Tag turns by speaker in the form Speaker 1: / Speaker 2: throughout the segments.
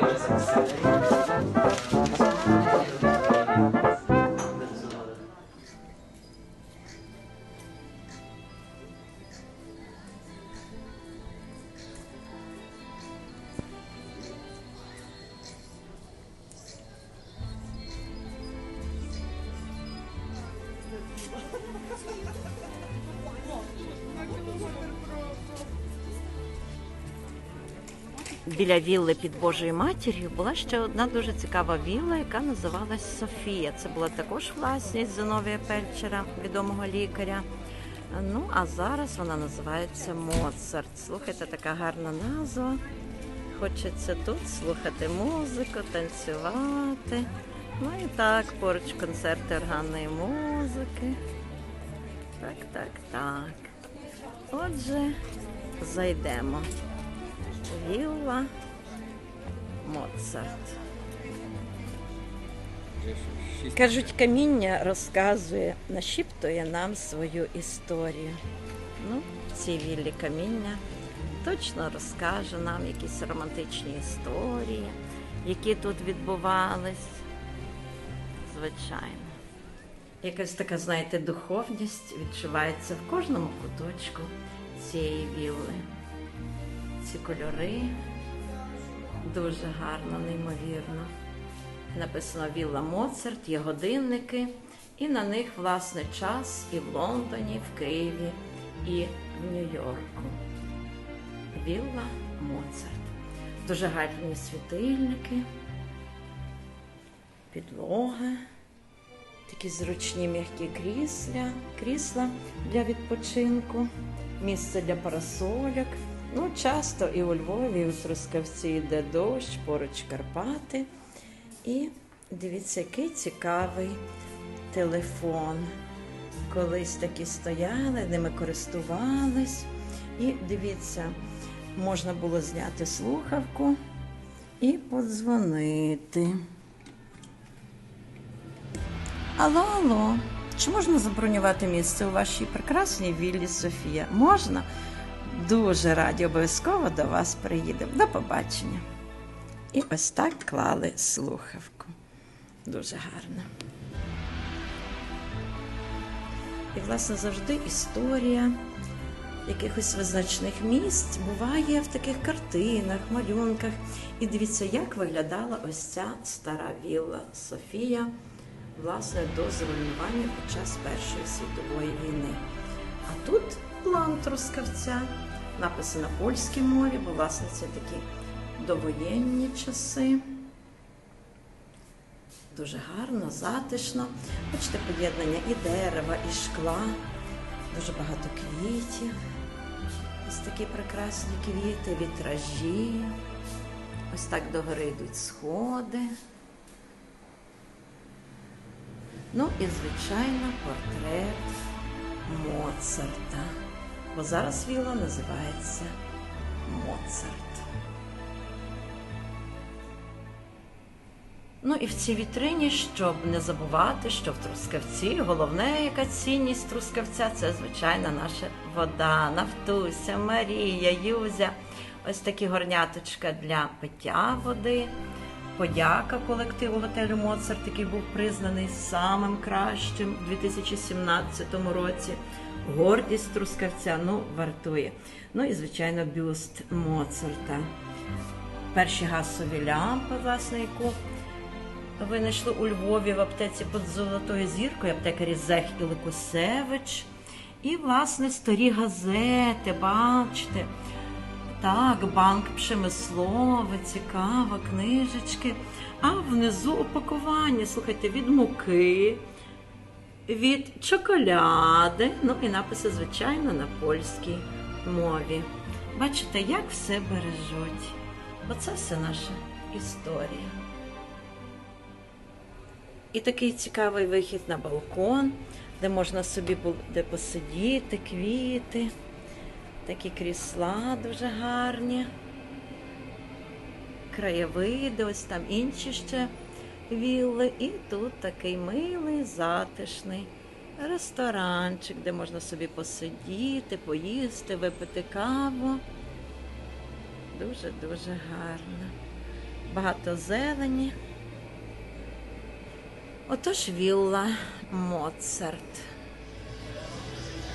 Speaker 1: Ha ha ha! Біля вілли під Божою матір'ю була ще одна дуже цікава вілла, яка називалась Софія. Це була також власність Зиновія Пельчера, відомого лікаря. Ну а зараз вона називається Моцарт. Слухайте, така гарна назва. Хочеться тут слухати музику, танцювати. Ну і так, поруч концерти органної музики. Так, так, так. Отже, зайдемо. Вілла Моцарт. Кажуть, каміння розказує, нашіптує нам свою історію. Ну, в цій віллі каміння точно розкаже нам якісь романтичні історії, які тут відбувались. Звичайно. Якась така, знаєте, духовність відчувається в кожному куточку цієї вілли. Ці кольори дуже гарно, неймовірно. Написано Вілла Моцарт, є годинники, і на них власне час і в Лондоні, в Києві, і в Нью-Йорку. Вілла Моцарт. Дуже гарні світильники, підлога, такі зручні м'які крісля, крісла для відпочинку, місце для парасольок. Ну, часто і у Львові, і у Трускавці йде дощ, поруч Карпати. І дивіться, який цікавий телефон. Колись такі стояли, ними користувались. І дивіться, можна було зняти слухавку і подзвонити. Алло, алло, чи можна забронювати місце у вашій прекрасній віллі Софія? Можна? Дуже раді, обов'язково до вас приїдемо. До побачення. І ось так клали слухавку. Дуже гарно. І, власне, завжди історія якихось визначних місць буває в таких картинах, малюнках. І дивіться, як виглядала ось ця стара вілла Софія, власне, до зруйнування під час Першої світової війни. А тут план Трускавця, написано на польській мові, бо, власне, це такі довоєнні часи. Дуже гарно, затишно. Бачите, поєднання і дерева, і шкла, дуже багато квітів. Ось такі прекрасні квіти, вітражі. Ось так догори йдуть сходи. Ну і, звичайно, портрет Моцарта. Бо зараз віла називається Моцарт. Ну і в цій вітрині, щоб не забувати, що в Трускавці головне, яка цінність Трускавця це звичайна наша вода, Нафтуся, Марія, Юзя. Ось такі горняточка для пиття води. Подяка колективу готелю Моцарт, який був признаний самим кращим у 2017 році. Гордість Трускавця ну, вартує. Ну і, звичайно, бюст Моцарта. Перші газові лямпи, власне, яку винайшли у Львові в аптеці під Золотою зіркою, аптекарі Зех і Ликусевич. І, власне, старі газети, бачите. Так, банк Пшемислове, цікаво, книжечки. А внизу опакування, слухайте, від муки, від чоколяди. Ну і написи, звичайно, на польській мові. Бачите, як все бережуть. Оце все наша історія. І такий цікавий вихід на балкон, де можна собі буде посидіти, квіти, такі крісла дуже гарні, краєвиди, ось там інші ще вілли. І тут такий милий, затишний ресторанчик, де можна собі посидіти, поїсти, випити каву. дуже-дуже гарна. Багато зелені. Отож вілла Моцарт.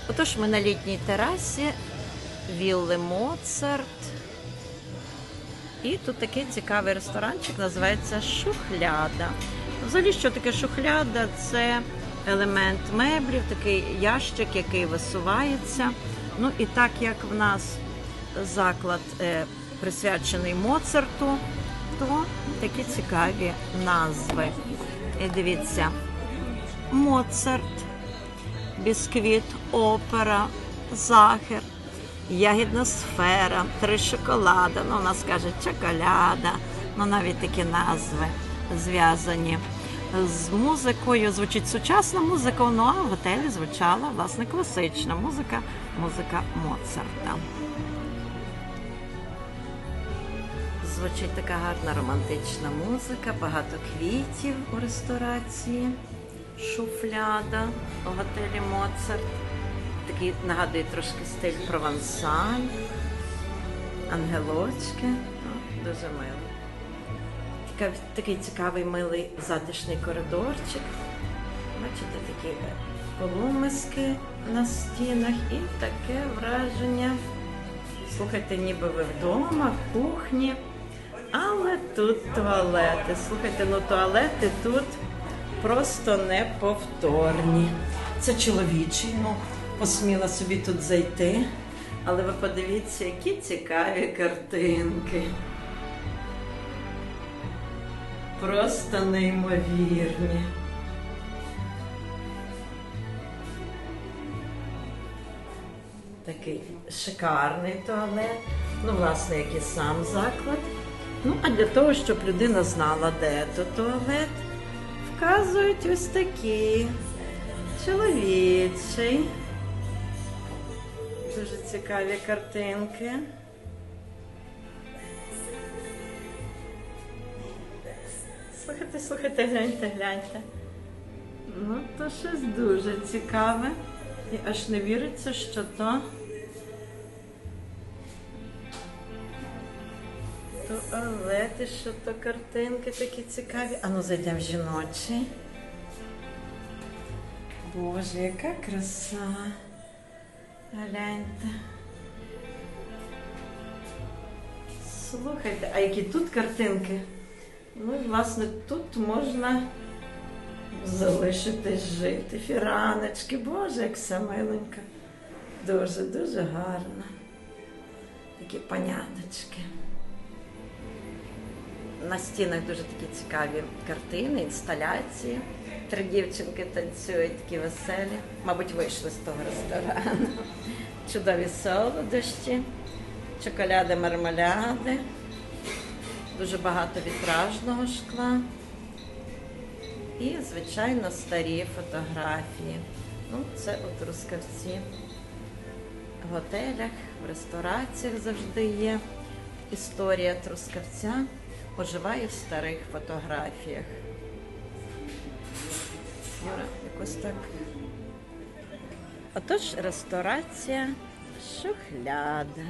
Speaker 1: Отож ми на літній терасі вілли Моцарт. І тут такий цікавий ресторанчик, називається Шухляда. Взагалі, що таке шухляда? Це елемент меблів, такий ящик, який висувається. Ну і так як в нас заклад е, присвячений Моцарту, то такі цікаві назви. І дивіться, Моцарт, бісквіт, опера, захер, ягідна сфера, три шоколада. Ну, у нас каже чоколяда. Ну, навіть такі назви зв'язані з музикою. Звучить сучасна музика, ну а в готелі звучала власне класична музика, музика Моцарта. Звучить така гарна романтична музика, багато квітів у ресторації, шуфляда у готелі Моцарт. Такий нагадує трошки стиль провансаль, ангелочки. Ну, дуже мило. Така, такий цікавий милий затишний коридорчик. Бачите, такі полумиски на стінах і таке враження. Слухайте, ніби ви вдома, в кухні. Але тут туалети. Слухайте, ну туалети тут просто неповторні. Це чоловічий, ну посміла собі тут зайти. Але ви подивіться, які цікаві картинки. Просто неймовірні. Такий шикарний туалет. Ну, власне, як і сам заклад. Ну, а для того, щоб людина знала, де тут туалет, вказують ось такі чоловічий. Дуже цікаві картинки. Слухайте, слухайте, гляньте, гляньте. Ну, то щось дуже цікаве. І аж не віриться, що то. Туалети, що то картинки такі цікаві. А ну зайдемо в жіночий. Боже, яка краса. Гляньте. Слухайте, а які тут картинки? Ну, і, власне, тут можна залишитись жити. Фіраночки, боже, як все миленько. Дуже, дуже гарно. Такі паняточки. На стінах дуже такі цікаві картини, інсталяції. Три дівчинки танцюють такі веселі. Мабуть, вийшли з того ресторану. Чудові солодощі, чоколяди, мармеляди, дуже багато вітражного шкла. І, звичайно, старі фотографії. Ну, це у Трускавці. В готелях, в рестораціях завжди є. Історія Трускавця оживає в старих фотографіях. Юра, якось так. Отож, ресторація Шухляда.